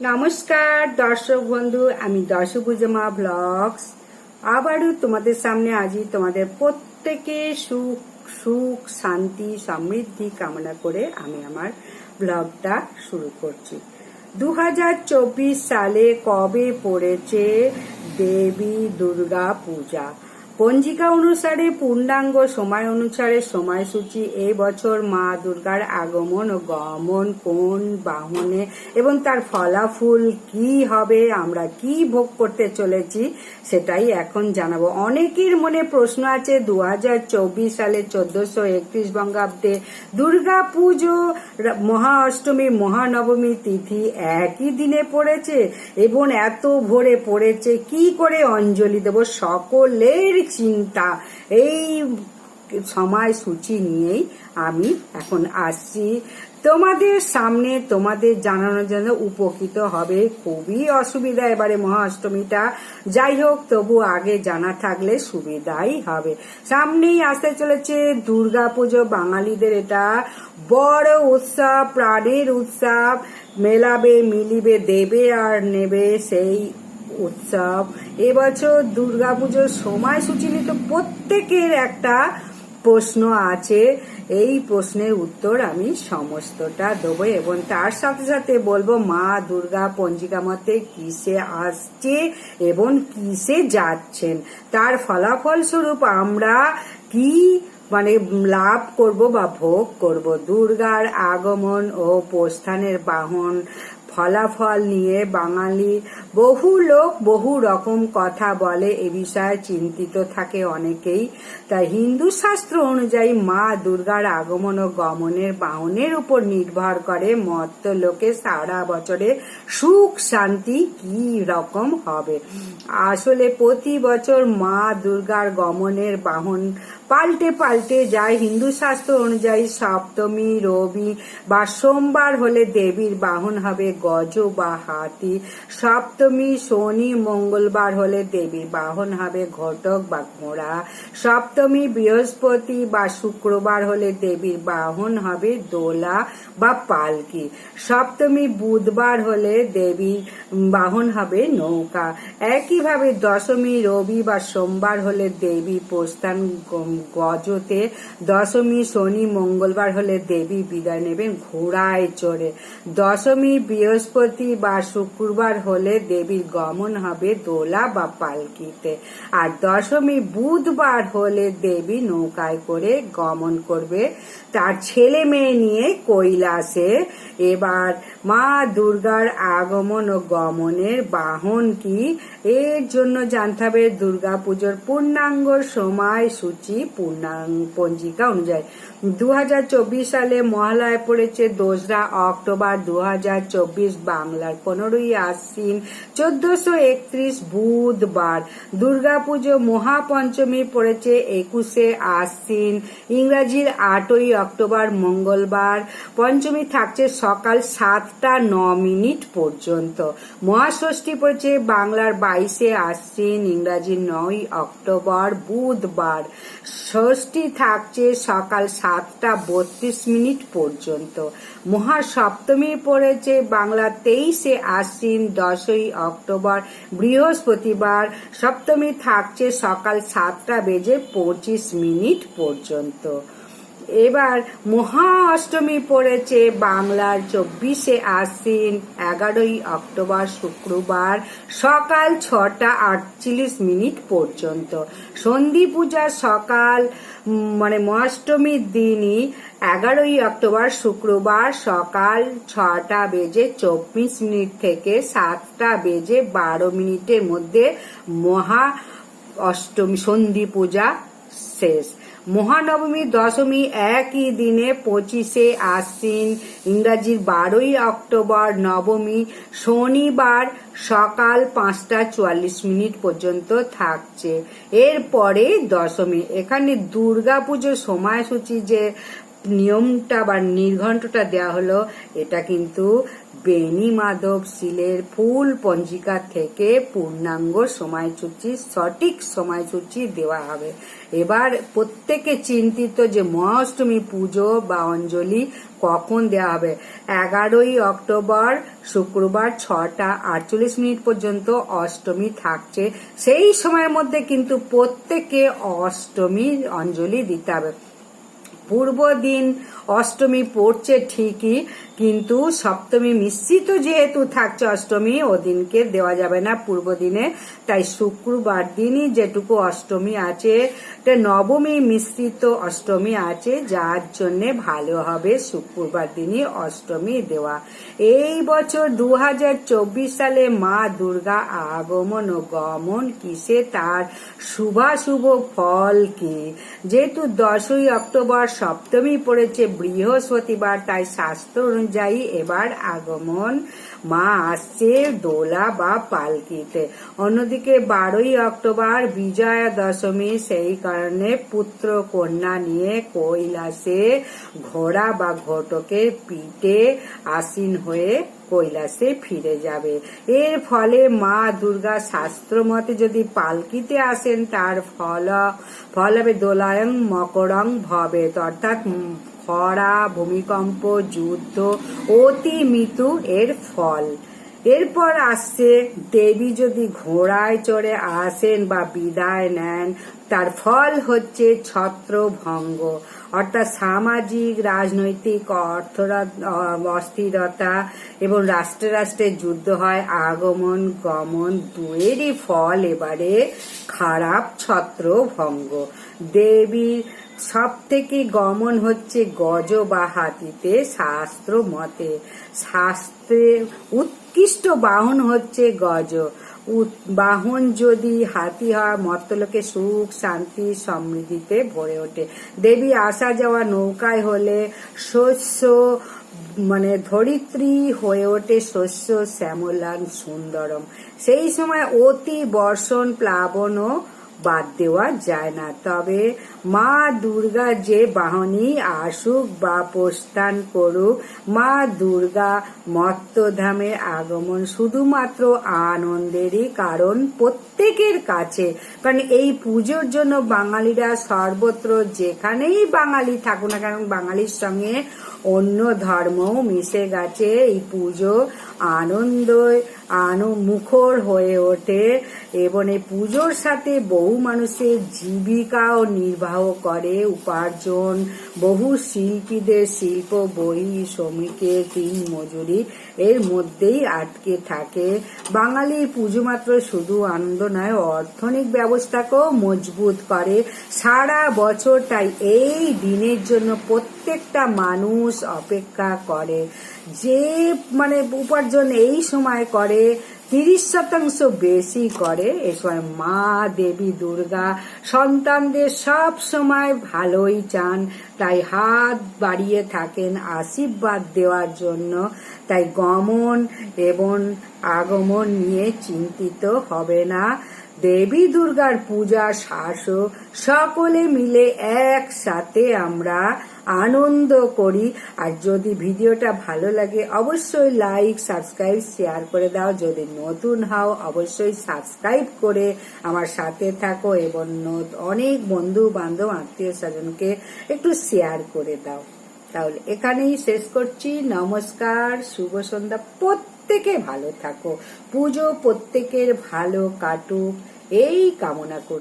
নমস্কার, দর্শক বন্ধু, আমি দর্শকুজমা ব্লগস। আবারও তোমাদের সামনে আজই তোমাদের প্রত্যেকে সুখ সুখ, শান্তি, সমৃদ্ধি কামনা করে আমি আমার ব্লগটা শুরু করছি। দু হাজার চব্বিশ সালে কবে পড়েছে দেবী দুর্গা পূজা? পঞ্জিকা অনুসারে পূর্ণাঙ্গ সময় অনুসারে সময়সূচি এই বছর মা দুর্গার আগমন ও গমন কোন বাহনে এবং তার ফলাফল কি হবে, আমরা কি ভোগ করতে চলেছি সেটাই এখন জানাব। অনেকের মনে প্রশ্ন আছে দু হাজার চব্বিশ সালে চোদ্দশো একত্রিশ বঙ্গাব্দে দুর্গা পুজো মহা অষ্টমী, মহানবমী তিথি একই দিনে পড়েছে এবং এত ভোরে পড়েছে, কি করে অঞ্জলি দেব? সকলের চিন্তা। এই সময়সূচি নিয়েই আমি এখন আসছি। তোমাদের সামনে তোমাদের জানানোর জন্য উপকৃত হবে। খুবই অসুবিধা এবারে মহাষ্টমীটা। যাই হোক, তবু আগে জানা থাকলে সুবিধাই হবে। সামনেই আসতে চলেছে দুর্গা পুজো বাঙালিদের এটা বড় উৎসব, প্রাণের উৎসব। মেলাবে, মিলিবে, দেবে আর নেবে সেই উৎসব। এবছর দুর্গাপুজোর সময়সূচি নিয়ে তো প্রত্যেকের একটা প্রশ্ন আছে। এই প্রশ্নের উত্তর আমি সমস্তটা দেবো এবং তার সাথে সাথে বলব, মা দুর্গা পঞ্জিকা মতে কিসে আসছে এবং কিসে যাচ্ছেন? তার ফলাফল স্বরূপ আমরা কি মানে লাভ করব বা ভোগ করব? দুর্গার আগমন ও প্রস্থানের বাহন ফলাফল নিয়ে বাঙালি বহু লোক বহু রকম কথা বলে, এ বিষয়ে চিন্তিত থাকে অনেকেই। তাই হিন্দু শাস্ত্র অনুযায়ী মা দুর্গার আগমন ও গমনের বাহনের উপর নির্ভর করে মত্ত লোকে সারা বছরে সুখ, শান্তি কি রকম হবে। আসলে প্রতি বছর মা দুর্গার গমনের বাহন পাল্টে পাল্টে যায়। হিন্দু শাস্ত্র অনুযায়ী সপ্তমী, রবি বা সোমবার হলে দেবীর বাহন হবে গজ বা হাতি। সপ্তমী, শনি, মঙ্গলবার হলে দেবীর বাহন হবে ঘটক বা ঘোড়া। সপ্তমী, বৃহস্পতি বা শুক্রবার হলে দেবীর বাহন হবে দোলা বা পালকি। সপ্তমী, বুধবার হলে দেবীর বাহন হবে নৌকা। একইভাবে দশমী, রবি বা সোমবার হলে দেবী প্রস্থান গজতে দশমী শনি মঙ্গলবার হলে দেবী বিদায় নেবেন ঘোড়ায় চড়ে। দশমী, বৃহস্পতি বা শুক্রবার হলে দেবীর গমন হবে দোলা বা পালকিতে। আর দশমী, বুধবার হলে দেবী নৌকায় করে গমন করবে তার ছেলে মেয়ে নিয়ে কৈলাসে। এবার মা দুর্গার আগমন ও গমনের বাহন কি? এর জন্য জানতে হবে দুর্গা পুজোর পূর্ণাঙ্গ সময় সূচি পূর্ণাঙ্গ পঞ্জিকা অনুযায়ী। দু হাজার চব্বিশ সালে মহালয় পড়েছে দোসরা অক্টোবর। দু হাজার চব্বিশ বাংলার পনেরোই আশ্বিন, চোদ্দশো একত্রিশ বুধবার। দুর্গাপুজো মহাপঞ্চমী পড়েছে একুশে আশ্বিন। ইংরাজির আটই অক্টোবর মঙ্গলবার। পঞ্চমী থাকছে সকাল সাতটা ন মিনিট পর্যন্ত। মহাষষ্ঠী পড়েছে বাংলার বাইশে আশ্বিন, ইংরাজির নয় অক্টোবর বুধবার। ষষ্ঠী থাকছে সকাল সাতটা বত্রিশ মিনিট পর্যন্ত। মহাসপ্তমী পড়েছে বাংলা তেইশে আশ্বিন দশই অক্টোবর। বৃহস্পতিবার সপ্তমী থাকছে সকাল সাতটা বেজে পঁচিশ মিনিট পর্যন্ত। এবার মহা অষ্টমী পড়েছে বাংলার চব্বিশে আশ্বিন, এগারোই অক্টোবর শুক্রবার সকাল ছটা আটচল্লিশ মিনিট পর্যন্ত। সন্ধি পূজা সকাল মানে মহাষ্টমীর দিনই এগারোই অক্টোবর শুক্রবার সকাল ছটা বেজে চব্বিশ মিনিট থেকে সাতটা বেজে বারো মিনিটের মধ্যে মহা অষ্টমী সন্ধি পূজা শেষ। মহানবমী, দশমী একই দিনে পঁচিশে আশ্বিন, ইংরাজির বারোই অক্টোবর নবমী শনিবার সকাল পাঁচটা চুয়াল্লিশ মিনিট পর্যন্ত থাকছে। এরপরে দশমী। এখানে দুর্গাপুজোর সময়সূচি যে নিয়মটা বা নির্ঘণ্টটা দেওয়া হলো, এটা কিন্তু বেনি মাধব শিলের ফুল পঞ্জিকা থেকে পূর্ণাঙ্গ সময়সূচি, সঠিক সময়সূচি দেওয়া হবে। এবার প্রত্যেকে চিন্তিত যে মহাষ্টমী পুজো বা অঞ্জলি কখন দেওয়া হবে। এগারোই অক্টোবর শুক্রবার ছটা আটচল্লিশ মিনিট পর্যন্ত অষ্টমী থাকছে। সেই সময়ের মধ্যে কিন্তু প্রত্যেকে অষ্টমী অঞ্জলি দিতে হবে। পূর্ব দিন অষ্টমী পড়ছে ঠিকই কিন্তু সপ্তমী মিশ্রিত যেহেতু থাকছে অষ্টমী, ওদিনকে দেওয়া যাবে না পূর্ব দিনে। তাই শুক্রবার দিনই যেটুকু অষ্টমী আছে নবমী মিশ্রিত অষ্টমী আছে, যার জন্যে ভালো হবে শুক্রবার দিনই অষ্টমী দেওয়া। এই বছর দু হাজার চব্বিশ সালে মা দুর্গা আগমন ও গমন কিসে? তার শুভাশুভ ফল কি? যেহেতু দশই অক্টোবর সপ্তমী পড়েছে বৃহস্পতিবার, তাই শাস্ত্র অনুযায়ী এবার আগমন। মা আসছে দোলা বা পালকিতে। অন্যদিকে বারোই অক্টোবর বিজয়া দশমী সেই কারণে পুত্র কন্যা নিয়ে কৈলাসে ঘোড়া বা ঘটকে পিঠে আসীন হয়ে কৈলাসে ফিরে যাবে। এর ফলে মা দুর্গা শাস্ত্র মতে যদি পালকিতে আসেন, তার ফল ফল হবে দোলায়ং মকরং ভবে অর্থাৎ খরা, ভূমিকম্প, যুদ্ধ অতি মৃত্যু এর ফল। এরপর আসছে, দেবী যদি ঘোড়ায় চড়ে আসেন বা বিদায় নেন, তার ফল হচ্ছে ছত্রভঙ্গ। অর্থাৎ সামাজিক, রাজনৈতিক অর্থ অস্থিরতা এবং রাষ্ট্রে রাষ্ট্রে যুদ্ধ হয়, আগমন, গমন দুয়েরই ফল। এবারে খারাপ ছত্রভঙ্গ। দেবীর সব থেকে গমন হচ্ছে গজ বা হাতিতে শাস্ত্র মতে শাস্ত্রে উৎকৃষ্ট বাহন হচ্ছে গজ। বাহন যদি হাতি হয়, মর্তলোকে সুখ, শান্তি, সমৃদ্ধিতে ভরে ওঠে। দেবী আসা যাওয়া নৌকায় হলে শস্য মানে ধরিত্রী হয়ে ওঠে শস্য শ্যামলান সুন্দরম। সেই সময় অতি বর্ষণ প্লাবনও বাদ দেওয়া যায় না। তবে মা দুর্গা যে বাহনী আসুক বা প্রস্থান করুক, মা দুর্গা মত্তধামে আগমন শুধুমাত্র আনন্দেরই কারণ প্রত্যেকের কাছে। কারণ এই পুজোর জন্য বাঙালিরা সর্বত্র যেখানেই বাঙালি থাকুক না কারণ বাঙালির সঙ্গে অন্য ধর্মও মিশে গেছে এই পুজো। আনন্দ আনু মুখর হয়ে ওঠে। এবং এই পুজোর সাথে বহু মানুষের জীবিকাও নির্বাহ করে। উপার্জন, বহু শিল্পীদের শিল্প বহি শ্রমিকের তিন মজুরি এর মধ্যেই আটকে থাকে। বাঙালির পুজো মাত্র শুধু আনন্দ নয়, অর্থনৈতিক ব্যবস্থাকেও মজবুত করে। সারা বছর তাই এই দিনের জন্য প্রত্যেকটা মানুষ অপেক্ষা করে। যে মানে উপার্জন এই সময় করে, তিরিশ শতাংশ বেশি করে, এ সময় মা, দেবী, দুর্গা, সন্তানদের সব সময় ভালোই চান। তাই হাত বাড়িয়ে থাকেন আশীর্বাদ দেওয়ার জন্য। তাই গমন এবং আগমন নিয়ে চিন্তিত হবে না। দেবী দুর্গার পূজা শাসক সকলে মিলে একসাথে আমরা আনন্দ করি। আর যদি ভিডিওটা ভালো লাগে, অবশ্যই লাইক সাবস্ক্রাইব শেয়ার করে দাও। যদি নতুন হও, অবশ্যই সাবস্ক্রাইব করে আমার সাথে থাকো এবং অনেক বন্ধু বান্ধব আত্মীয় স্বজনকে একটু শেয়ার করে দাও। তাহলে এখানেই শেষ করছি। নমস্কার, শুভ সন্ধ্যা। প্রত্যেকে ভালো থাকো। পুজো প্রত্যেকের ভালো কাটুক। এই কামনা করি